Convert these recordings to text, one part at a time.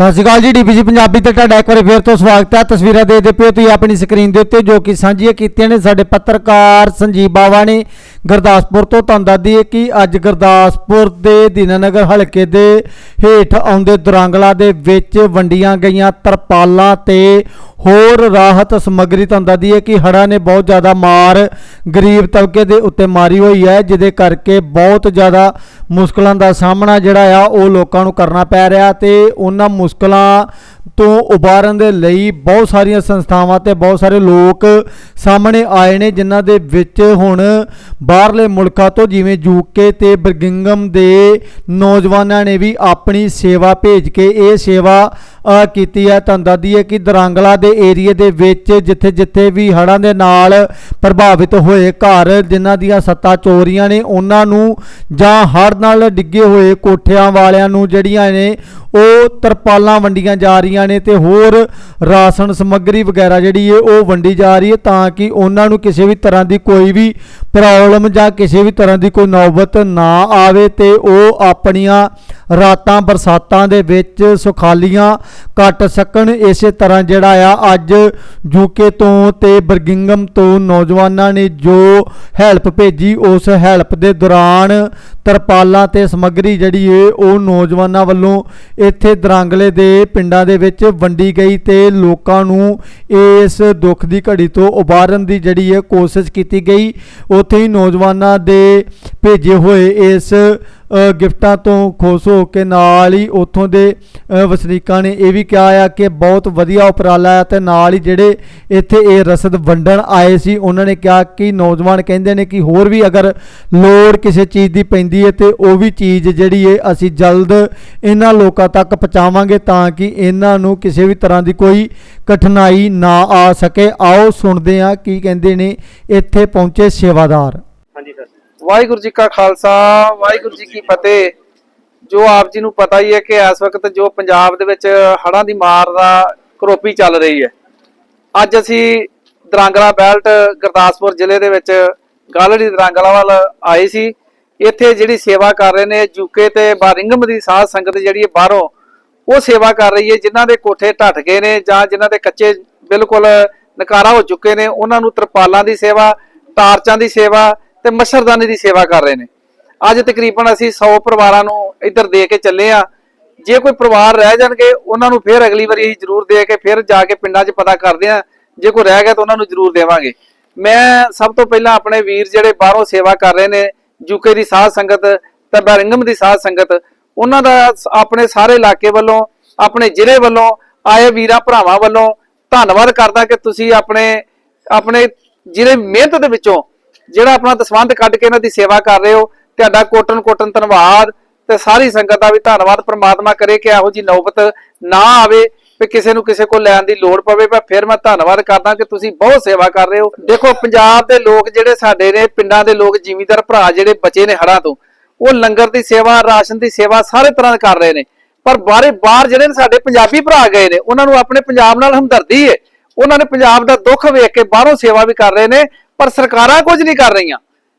ਸਤਿ ਸ਼੍ਰੀ ਅਕਾਲ ਜੀ ਡੀਪੀਸੀ ਪੰਜਾਬੀ ਤੇ ਤੁਹਾਡਾ ਇੱਕ ਵਾਰੀ ਫੇਰ ਤੋਂ ਸਵਾਗਤ ਹੈ। ਤਸਵੀਰਾਂ ਦੇਖਦੇ ਪਿਓ, ਤੁਸੀਂ ਆਪਣੀ ਸਕਰੀਨ ਦੇ ਉੱਤੇ ਜੋ ਕਿ ਸਾਂਝੀਆਂ ਕੀਤੀਆਂ ਨੇ ਸਾਡੇ ਪੱਤਰਕਾਰ ਸੰਜੀਵ ਬਾਵਾ ਨੇ ਗੁਰਦਾਸਪੁਰ ਤੋਂ। ਤੁਹਾਨੂੰ ਦੱਸਦੀ ਹੈ ਕਿ ਅੱਜ ਗੁਰਦਾਸਪੁਰ ਦੇ ਦੀਨਾਨਗਰ ਹਲਕੇ ਦੇ ਹੇਠ ਆਉਂਦੇ ਦੁਰਾਂਗਲਾ ਦੇ ਵਿੱਚ ਵੰਡੀਆਂ ਗਈਆਂ ਤਰਪਾਲਾਂ ਤੇ ਹੋਰ ਰਾਹਤ ਸਮੱਗਰੀ ਤੁਹਾਨੂੰ ਦੱਸ ਹੈ ਕਿ ਹੜ੍ਹਾਂ ਨੇ ਬਹੁਤ ਜ਼ਿਆਦਾ ਮਾਰ ਗਰੀਬ ਤਬਕੇ ਦੇ ਉੱਤੇ ਮਾਰੀ ਹੋਈ ਹੈ, ਜਿਹਦੇ ਕਰਕੇ ਬਹੁਤ ਜ਼ਿਆਦਾ ਮੁਸ਼ਕਲਾਂ ਦਾ ਸਾਹਮਣਾ ਜਿਹੜਾ ਆ ਉਹ ਲੋਕਾਂ ਨੂੰ ਕਰਨਾ ਪੈ ਰਿਹਾ ਤੇ ਉਹਨਾਂ ਮੁਸ਼ਕਲਾਂ ਤੋਂ ਉਬਾਰਨ ਦੇ ਲਈ ਬਹੁਤ ਸਾਰੀਆਂ ਸੰਸਥਾਵਾਂ ਤੇ ਬਹੁਤ ਸਾਰੇ ਲੋਕ ਸਾਹਮਣੇ ਆਏ ਨੇ, ਜਿਨ੍ਹਾਂ ਦੇ ਵਿੱਚ ਹੁਣ ਬਾਹਰਲੇ ਮੁਲਕਾਂ ਤੋਂ ਜਿਵੇਂ ਯੂਕੇ ਤੇ ਬਰਗਿੰਗਮ ਦੇ ਨੌਜਵਾਨਾਂ ਨੇ ਵੀ ਆਪਣੀ ਸੇਵਾ ਭੇਜ ਕੇ ਇਹ ਸੇਵਾ ਕੀਤੀ ਹੈ। ਤੁਹਾਨੂੰ ਦੱਸਦੀ ਹੈ ਕਿ ਦਰਾਂਗਲਾ ਦੇ ਏਰੀਏ ਦੇ ਵਿੱਚ ਜਿੱਥੇ ਜਿੱਥੇ ਵੀ ਹੜ੍ਹਾਂ ਦੇ ਨਾਲ ਪ੍ਰਭਾਵਿਤ ਹੋਏ ਘਰ, ਜਿਨ੍ਹਾਂ ਦੀਆਂ ਸੱਤਾ ਚੋਰੀਆਂ ਨੇ, ਉਹਨਾਂ ਨੂੰ ਜਾਂ ਹੜ੍ਹ ਨਾਲ ਡਿੱਗੇ ਹੋਏ ਕੋਠਿਆਂ ਵਾਲਿਆਂ ਨੂੰ ਜਿਹੜੀਆਂ ਨੇ ਉਹ ਤਰਪਾਲਾਂ ਵੰਡੀਆਂ ਜਾ ਰਹੀਆਂ ਨੇ ਤੇ ਹੋਰ ਰਾਸ਼ਨ ਸਮੱਗਰੀ ਵਗੈਰਾ ਜਿਹੜੀ ਹੈ ਉਹ ਵੰਡੀ ਜਾ ਰਹੀ ਹੈ ਤਾਂ ਕਿ ਉਹਨਾਂ ਨੂੰ ਕਿਸੇ ਵੀ ਤਰ੍ਹਾਂ ਦੀ ਕੋਈ ਵੀ ਪ੍ਰੋਬਲਮ ਜਾਂ ਕਿਸੇ ਵੀ ਤਰ੍ਹਾਂ ਦੀ ਕੋਈ ਨੌਬਤ ਨਾ ਆਵੇ ਤੇ ਉਹ ਆਪਣੀਆਂ ਰਾਤਾਂ ਬਰਸਾਤਾਂ ਦੇ ਵਿੱਚ ਸੁਖਾਲੀਆਂ ਕੱਟ ਸਕਣ। ਇਸੇ ਤਰ੍ਹਾਂ ਜਿਹੜਾ ਆ ਅੱਜ ਯੂਕੇ ਤੋਂ ਤੇ ਬਰਗਿੰਗਮ ਤੋਂ ਨੌਜਵਾਨਾਂ ਨੇ ਜੋ ਹੈਲਪ ਭੇਜੀ, ਉਸ ਹੈਲਪ ਦੇ ਦੌਰਾਨ ਤਰਪਾਲਾਂ ਤੇ ਸਮੱਗਰੀ ਜਿਹੜੀ ਏ ਉਹ ਨੌਜਵਾਨਾਂ ਵੱਲੋਂ ਇੱਥੇ ਦਰਾਂਗਲੇ ਦੇ ਪਿੰਡਾਂ ਦੇ ਵਿੱਚ ਵੰਡੀ ਗਈ ਤੇ ਲੋਕਾਂ ਨੂੰ ਇਸ ਦੁੱਖ ਦੀ ਘੜੀ ਤੋਂ ਉਬਾਰਨ ਦੀ ਜਿਹੜੀ ਹੈ ਕੋਸ਼ਿਸ਼ ਕੀਤੀ ਗਈ। ਉੱਥੇ ਹੀ ਨੌਜਵਾਨਾਂ ਦੇ ਭੇਜੇ ਹੋਏ ਇਸ ਗਿਫਟਾਂ ਤੋਂ ਖੁਸ਼ ਹੋ ਕੇ ਨਾਲ ਹੀ ਉੱਥੋਂ ਦੇ ਵਸਨੀਕਾਂ ਨੇ ਇਹ ਵੀ ਕਿਹਾ ਆ ਕਿ ਬਹੁਤ ਵਧੀਆ ਉਪਰਾਲਾ ਹੈ ਤੇ ਨਾਲ ਹੀ ਜਿਹੜੇ ਇੱਥੇ ਇਹ ਰਸਦ ਵੰਡਣ ਆਏ ਸੀ, ਉਹਨਾਂ ਨੇ ਕਿਹਾ ਕਿ ਨੌਜਵਾਨ ਕਹਿੰਦੇ ਨੇ ਕਿ ਹੋਰ ਵੀ ਅਗਰ ਲੋੜ ਕਿਸੇ ਚੀਜ਼ ਦੀ ਪੈਂਦੀ ਹੈ ਤੇ ਉਹ ਵੀ ਚੀਜ਼ ਜਿਹੜੀ ਹੈ ਅਸੀਂ ਜਲਦ ਇਹਨਾਂ ਲੋਕਾਂ ਤੱਕ ਪਹੁੰਚਾਵਾਂਗੇ ਤਾਂ ਕਿ ਇਹਨਾਂ ਨੂੰ ਕਿਸੇ ਵੀ ਤਰ੍ਹਾਂ ਦੀ ਕੋਈ ਕਠਿਨਾਈ ਨਾ ਆ ਸਕੇ। ਆਓ ਸੁਣਦੇ ਹਾਂ ਕੀ ਕਹਿੰਦੇ ਨੇ ਇੱਥੇ ਪਹੁੰਚੇ ਸੇਵਾਦਾਰ। ਵਾਹਿਗੁਰੂ ਜੀ ਕਾ ਖਾਲਸਾ, ਵਾਹਿਗੁਰੂ ਜੀ ਕੀ ਫਤਿਹ। ਜੋ ਆਪ ਜੀ ਨੂੰ ਪਤਾ ਹੀ ਹੈ ਕਿ ਇਸ ਵਕਤ ਜੋ ਪੰਜਾਬ ਦੇ ਵਿੱਚ ਹੜ੍ਹਾਂ ਦੀ ਮਾਰ ਦਾ ਕਰੋਪੀ ਚੱਲ ਰਹੀ ਹੈ। ਅੱਜ ਅਸੀਂ ਦਰਾਂਗਲਾ ਬੈਲਟ ਗੁਰਦਾਸਪੁਰ ਜ਼ਿਲ੍ਹੇ ਦੇ ਵਿੱਚ ਗਾਲੜੀ ਦਰਾਂਗਲਾ ਵੱਲ ਆਏ ਸੀ। ਇੱਥੇ ਜਿਹੜੀ ਸੇਵਾ ਕਰ ਰਹੇ ਨੇ ਜੂਕੇ ਤੇ ਬਾਰਿੰਗਮ ਦੀ ਸਾਧ ਸੰਗਤ ਜਿਹੜੀ ਹੈ ਬਾਹਰੋਂ, ਉਹ ਸੇਵਾ ਕਰ ਰਹੀ ਹੈ। ਜਿਨ੍ਹਾਂ ਦੇ ਕੋਠੇ ਢੱਟ ਗਏ ਨੇ ਜਾਂ ਜਿਨ੍ਹਾਂ ਦੇ ਕੱਚੇ ਬਿਲਕੁਲ ਨਕਾਰਾ ਹੋ ਚੁੱਕੇ ਨੇ, ਉਹਨਾਂ ਨੂੰ ਤਰਪਾਲਾਂ ਦੀ ਸੇਵਾ, ਟਾਰਚਾਂ ਦੀ ਸੇਵਾ ਤੇ ਮੱਛਰਦਾਨੀ ਦੀ ਸੇਵਾ ਕਰ ਰਹੇ ਨੇ। ਅੱਜ ਤਕਰੀਬਨ ਅਸੀਂ 100 ਪਰਿਵਾਰਾਂ ਨੂੰ ਇੱਧਰ ਦੇ ਕੇ ਚੱਲੇ ਆ ਜੇ ਕੋਈ ਪਰਿਵਾਰ ਰਹਿ ਜਾਣਗੇ, ਉਹਨਾਂ ਨੂੰ ਫਿਰ ਅਗਲੀ ਵਾਰੀ ਅਸੀਂ ਜ਼ਰੂਰ ਦੇ ਕੇ ਫਿਰ ਜਾ ਕੇ ਪਿੰਡਾਂ 'ਚ ਪਤਾ ਕਰਦੇ ਆ ਜੇ ਕੋਈ ਰਹਿ ਗਿਆ ਤਾਂ ਉਹਨਾਂ ਨੂੰ ਜ਼ਰੂਰ ਦੇਵਾਂਗੇ। ਮੈਂ ਸਭ ਤੋਂ ਪਹਿਲਾਂ ਆਪਣੇ ਵੀਰ ਜਿਹੜੇ ਬਾਹਰੋਂ ਸੇਵਾ ਕਰ ਰਹੇ ਨੇ ਯੂਕੇ ਦੀ ਸਾਧ ਸੰਗਤ ਤੇ ਬੈਰਿੰਗਮ ਦੀ ਸਾਧ ਸੰਗਤ, ਉਹਨਾਂ ਦਾ ਆਪਣੇ ਸਾਰੇ ਇਲਾਕੇ ਵੱਲੋਂ, ਆਪਣੇ ਜ਼ਿਲ੍ਹੇ ਵੱਲੋਂ, ਆਏ ਵੀਰਾਂ ਭਰਾਵਾਂ ਵੱਲੋਂ ਧੰਨਵਾਦ ਕਰਦਾ ਕਿ ਤੁਸੀਂ ਆਪਣੇ ਆਪਣੇ ਜਿਹੜੇ ਮਿਹਨਤ ਦੇ ਵਿੱਚੋਂ ਜਿਹੜਾ ਆਪਣਾ ਦਸਵੰਧ ਕੱਢ ਕੇ ਇਹਨਾਂ ਦੀ ਸੇਵਾ ਕਰ ਰਹੇ ਹੋ, ਤੁਹਾਡਾ ਕੋਟਨ ਕੋਟਨ ਧੰਨਵਾਦ ਤੇ ਸਾਰੀ ਸੰਗਤ ਦਾ ਵੀ ਧੰਨਵਾਦ, ਪ੍ਰਮਾਤਮਾ ਕਰੇ ਕਿ ਇਹੋ ਜੀ ਨੌਬਤ ਨਾ ਆਵੇ ਕਿ ਕਿਸੇ ਨੂੰ ਕਿਸੇ ਕੋਲ ਲੈਣ ਦੀ ਲੋੜ ਪਵੇ। ਪਰ ਫਿਰ ਮੈਂ ਧੰਨਵਾਦ ਕਰਦਾ ਕਿ ਤੁਸੀਂ ਬਹੁਤ ਸੇਵਾ ਕਰ ਰਹੇ ਹੋ। ਦੇਖੋ, ਪੰਜਾਬ ਦੇ ਲੋਕ ਜਿਹੜੇ ਸਾਡੇ ਨੇ, ਪਿੰਡਾਂ ਦੇ ਲੋਕ, ਜ਼ਿਮੀਂਦਾਰ ਭਰਾ ਜਿਹੜੇ ਬਚੇ ਨੇ ਹੜਾਂ ਤੋਂ, ਉਹ ਲੰਗਰ ਦੀ ਸੇਵਾ, ਰਾਸ਼ਨ ਦੀ ਸੇਵਾ ਸਾਰੇ ਤਰ੍ਹਾਂ ਕਰ ਰਹੇ ਨੇ। ਪਰ ਬਾਹਰੇ ਬਾਹਰ ਜਿਹੜੇ ਨੇ ਸਾਡੇ ਪੰਜਾਬੀ ਭਰਾ ਗਏ ਨੇ, ਉਹਨਾਂ ਨੂੰ ਆਪਣੇ ਪੰਜਾਬ ਨਾਲ ਹਮਦਰਦੀ ਹੈ ਉਹਨਾਂ ਨੇ ਪੰਜਾਬ ਦਾ ਦੁੱਖ ਵੇਖ ਕੇ ਬਾਹਰੋਂ ਸੇਵਾ ਵੀ ਕਰ ਰਹੇ ਨੇ ਪਰ ਸਰਕਾਰਾਂ ਕੁਝ ਨਹੀਂ ਕਰ ਰਹੀਆਂ।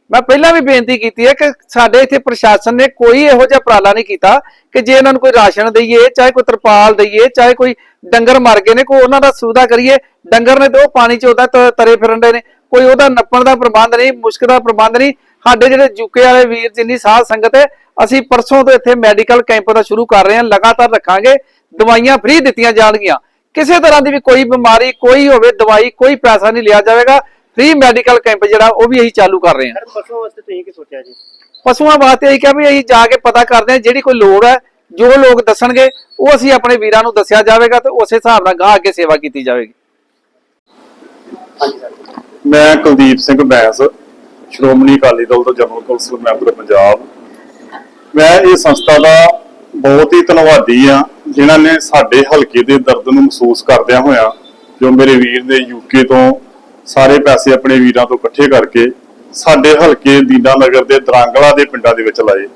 ਮੈਂ ਪਹਿਲਾਂ ਵੀ ਬੇਨਤੀ ਕੀਤੀ ਹੈ ਕਿ ਸਾਡੇ ਇੱਥੇ ਪ੍ਰਸ਼ਾਸਨ ਨੇ ਕੋਈ ਇਹੋ ਜਿਹਾ ਉਪਰਾਲਾ ਨਹੀਂ ਕੀਤਾ ਕਿ ਜੇ ਇਹਨਾਂ ਨੂੰ ਕੋਈ ਰਾਸ਼ਨ ਦਈਏ, ਚਾਹੇ ਕੋਈ ਤਰਪਾਲ ਦਈਏ, ਚਾਹੇ ਕੋਈ ਡੰਗਰ ਮਰ ਗਏ ਨੇ, ਕੋਈ ਉਹਨਾਂ ਦਾ ਸੁਵਿਧਾ ਕਰੀਏ। ਡੰਗਰ ਨੇ ਤੇ ਉਹ ਪਾਣੀ 'ਚ ਉਹਦਾ ਤਰੇ ਫਿਰਨ ਦੇ ਨੇ। ਕੋਈ ਉਹਦਾ ਨੱਪਣ ਦਾ ਪ੍ਰਬੰਧ ਨਹੀਂ, ਮੁਸ਼ਕ ਦਾ ਪ੍ਰਬੰਧ ਨਹੀਂ। ਸਾਡੇ ਜਿਹੜੇ ਯੂਕੇ ਵਾਲੇ ਵੀਰ ਜਿੰਨੀ ਸਾਧ ਸੰਗਤ ਹੈ, ਅਸੀਂ ਪਰਸੋਂ ਤੋਂ ਇੱਥੇ ਮੈਡੀਕਲ ਕੈਂਪ ਦਾ ਸ਼ੁਰੂ ਕਰ ਰਹੇ ਹਾਂ, ਲਗਾਤਾਰ ਰੱਖਾਂਗੇ। ਦਵਾਈਆਂ ਫ੍ਰੀ ਦਿੱਤੀਆਂ ਜਾਣਗੀਆਂ। ਕਿਸੇ ਤਰ੍ਹਾਂ ਦੀ ਵੀ ਕੋਈ ਬਿਮਾਰੀ, ਕੋਈ ਹੋਵੇ, ਦਵਾਈ, ਕੋਈ ਪੈਸਾ ਨਹੀਂ ਲਿਆ ਜਾਵੇਗਾ। ਫ੍ਰੀ ਮੈਡੀਕਲ ਕੈਂਪ ਜਿਹੜਾ ਉਹ ਵੀ ਅਸੀਂ ਚਾਲੂ ਕਰ ਰਹੇ ਹਾਂ। ਪਸ਼ੂਆਂ ਵਾਸਤੇ ਤੁਸੀਂ ਕੀ ਸੋਚਿਆ ਜੀ? ਪਸ਼ੂਆਂ ਵਾਸਤੇ ਅਸੀਂ ਕਿਹਾ ਵੀ ਅਸੀਂ ਜਾ ਕੇ ਪਤਾ ਕਰਦੇ ਹਾਂ ਜਿਹੜੀ ਕੋਈ ਲੋੜ ਹੈ ਜੋ ਲੋਕ ਦੱਸਣਗੇ ਉਹ ਅਸੀਂ ਆਪਣੇ ਵੀਰਾਂ ਨੂੰ ਦੱਸਿਆ ਜਾਵੇਗਾ ਤੇ ਉਸੇ ਹਿਸਾਬ ਨਾਲ ਗਾਂ ਅੱਗੇ ਸੇਵਾ ਕੀਤੀ ਜਾਵੇਗੀ। ਮੈਂ ਕੁਲਦੀਪ ਸਿੰਘ ਬੈਂਸ ਸ਼੍ਰੋਮਣੀ ਅਕਾਲੀ ਦਲ ਤੋਂ ਜਨਰਲ ਕੌਂਸਲ ਮੈਂਬਰ ਪੰਜਾਬ। ਮੈਂ ਇਹ ਸੰਸਥਾ ਦਾ ਬਹੁਤ ਹੀ ਧੰਨਵਾਦੀ ਆ ਜਿਨ੍ਹਾਂ ਨੇ ਸਾਡੇ ਹਲਕੇ ਦੇ ਦਰਦ ਨੂੰ ਮਹਿਸੂਸ ਕਰਦਿਆਂ ਹੋਇਆਂ ਜੋ ਮੇਰੇ ਵੀਰ ਨੇ ਯੂਕੇ ਤੋਂ ਸਾਰੇ ਪੈਸੇ ਆਪਣੇ ਵੀਰਾਂ ਤੋਂ ਇਕੱਠੇ ਕਰਕੇ ਸਾਡੇ ਹਲਕੇ ਦੀਨਾਨਗਰ ਦੇ ਦਰਾਂਗਲਾ ਦੇ ਪਿੰਡਾਂ ਦੇ ਵਿੱਚ ਲਾਏ।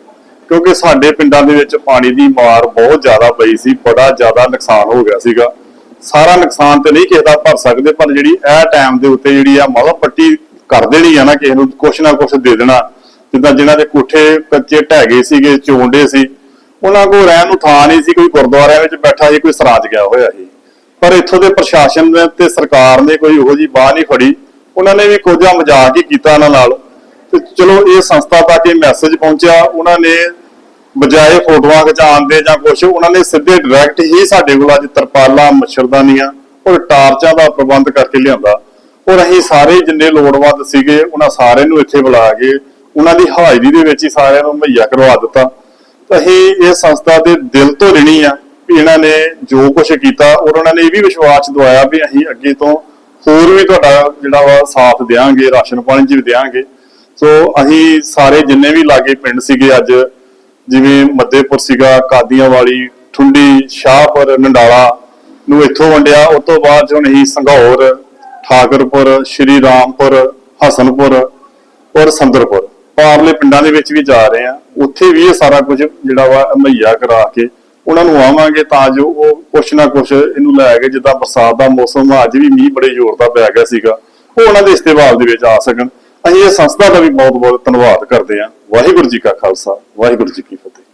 ਕਿਉਂਕਿ ਸਾਡੇ ਪਿੰਡਾਂ ਦੇ ਵਿੱਚ ਪਾਣੀ ਦੀ ਮਾਰ ਬਹੁਤ ਜ਼ਿਆਦਾ ਪਈ ਸੀ, ਬੜਾ ਜ਼ਿਆਦਾ ਨੁਕਸਾਨ ਹੋ ਗਿਆ ਸੀਗਾ। ਸਾਰਾ ਨੁਕਸਾਨ ਤੇ ਨਹੀਂ ਕਿਸੇ ਦਾ ਭਰ ਸਕਦੇ, ਪਰ ਜਿਹੜੀ ਇਹ ਟਾਈਮ ਦੇ ਉੱਤੇ ਜਿਹੜੀ ਆ ਮਤਲਬ ਪੱਟੀ ਕਰ ਦੇਣੀ ਆ ਨਾ, ਕਿਸੇ ਨੂੰ ਕੁਛ ਨਾ ਕੁਛ ਦੇ ਦੇਣਾ। ਜਿੱਦਾਂ ਜਿਨ੍ਹਾਂ ਦੇ ਕੋਠੇ ਕੱਚੇ ਢਹਿ ਗਏ ਸੀਗੇ, ਚੋਂਡੇ ਸੀ, ਉਹਨਾਂ ਕੋਲ ਰਹਿਣ ਨੂੰ ਥਾਂ ਨਹੀਂ ਸੀ, ਕੋਈ ਗੁਰਦੁਆਰਿਆਂ ਵਿੱਚ ਬੈਠਾ ਸੀ ਕੋਈ ਸਰਾਜ ਗਿਆ ਹੋਇਆ ਸੀ। ਪਰ ਇੱਥੋਂ ਦੇ ਪ੍ਰਸ਼ਾਸਨ ਨੇ ਤੇ ਸਰਕਾਰ ਨੇ ਕੋਈ ਉਹੋ ਜੀ ਬਾਹ ਨਹੀਂ ਫੜੀ। ਉਹਨਾਂ ਨੇ ਵੀ ਕੋਝਾ ਮਜ਼ਾਕ ਹੀ ਕੀਤਾ ਉਹਨਾਂ ਨਾਲ। ਤੇ ਚਲੋ ਇਹ ਸੰਸਥਾ ਤੱਕ ਇਹ ਮੈਸੇਜ ਪਹੁੰਚਿਆ। ਉਹਨਾਂ ਨੇ ਬਜਾਏ ਫੋਟੋਆਂ ਖਿਚਾਉਣ ਦੇ ਜਾਂ ਕੁਝ ਉਹਨਾਂ ਨੇ ਸਿੱਧੇ ਡਾਇਰੈਕਟ ਹੀ ਸਾਡੇ ਕੋਲ ਅੱਜ ਤਰਪਾਲਾਂ, ਮੱਛਰਦਾਨੀਆਂ ਔਰ ਟਾਰਚਾਂ ਦਾ ਪ੍ਰਬੰਧ ਕਰਕੇ ਲਿਆਂਦਾ। ਔਰ ਅਸੀਂ ਸਾਰੇ ਜਿੰਨੇ ਲੋੜਵੰਦ ਸੀਗੇ, ਉਹਨਾਂ ਸਾਰਿਆਂ ਨੂੰ ਇੱਥੇ ਬੁਲਾ ਕੇ ਉਹਨਾਂ ਦੀ ਹਾਜ਼ਰੀ ਦੇ ਵਿੱਚ ਹੀ ਸਾਰਿਆਂ ਨੂੰ ਮੁਹੱਈਆ ਕਰਵਾ ਦਿੱਤਾ। ਤਾਂ ਅਸੀਂ ਇਹ ਸੰਸਥਾ ਦੇ ਦਿਲ ਤੋਂ ਰਿਣੀ ਆ। ਵੀ ਇਹਨਾਂ ਨੇ ਜੋ ਕੁਝ ਕੀਤਾ ਔਰ ਉਹਨਾਂ ਨੇ ਇਹ ਵੀ ਵਿਸ਼ਵਾਸ ਦਵਾਇਆ ਵੀ ਅਸੀਂ ਅੱਗੇ ਤੋਂ ਹੋਰ ਵੀ ਤੁਹਾਡਾ ਜਿਹੜਾ ਵਾ ਸਾਥ ਦੇਵਾਂਗੇ ਰਾਸ਼ਨ ਪਾਣੀ 'ਚ ਦੇਵਾਂਗੇ ਸੋ ਅਸੀਂ ਸਾਰੇ ਜਿੰਨੇ ਵੀ ਲਾਗੇ ਪਿੰਡ ਸੀਗੇ ਅੱਜ, ਜਿਵੇਂ ਮੱਦੇਪੁਰ ਸੀਗਾ, ਕਾਦੀਆਂ ਵਾਲੀ, ਠੁੰਡੀ, ਸ਼ਾਹਪੁਰ, ਨੰਡਾਲਾ ਨੂੰ ਇੱਥੋਂ ਵੰਡਿਆ। ਉਸ ਤੋਂ ਬਾਅਦ ਹੁਣ ਅਸੀਂ ਸੰਘੌਰ ਠਾਕਰਪੁਰ, ਸ਼੍ਰੀ ਰਾਮਪੁਰ, ਹਸਨਪੁਰ ਔਰ ਸੰਦਰਪੁਰ। ਪਾਰਲੇ ਪਿੰਡਾਂ ਦੇ ਵਿੱਚ ਵੀ ਜਾ ਰਹੇ ਆ ਉੱਥੇ ਵੀ ਇਹ ਸਾਰਾ ਕੁਝ ਜਿਹੜਾ ਵਾ ਮੁਹੱਈਆ ਕਰਾ ਕੇ ਉਹਨਾਂ ਨੂੰ ਆਵਾਂਗੇ ਤਾਂ ਜੋ ਉਹ ਕੁਛ ਨਾ ਕੁਛ ਇਹਨੂੰ ਲੈ ਕੇ ਜਿੱਦਾਂ ਬਰਸਾਤ ਦਾ ਮੌਸਮ ਅੱਜ ਵੀ ਮੀਂਹ ਬੜੇ ਜ਼ੋਰ ਦਾ ਪੈ ਗਿਆ ਸੀਗਾ, ਉਹ ਉਹਨਾਂ ਦੇ ਇਸਤੇਮਾਲ ਦੇ ਵਿੱਚ ਆ ਸਕਣ। ਅਸੀਂ ਇਹ ਸੰਸਥਾ ਦਾ ਵੀ ਬਹੁਤ ਬਹੁਤ ਧੰਨਵਾਦ ਕਰਦੇ ਹਾਂ। ਵਾਹਿਗੁਰੂ ਜੀ ਕਾ ਖਾਲਸਾ, ਵਾਹਿਗੁਰੂ ਜੀ ਕੀ ਫਤਿਹ।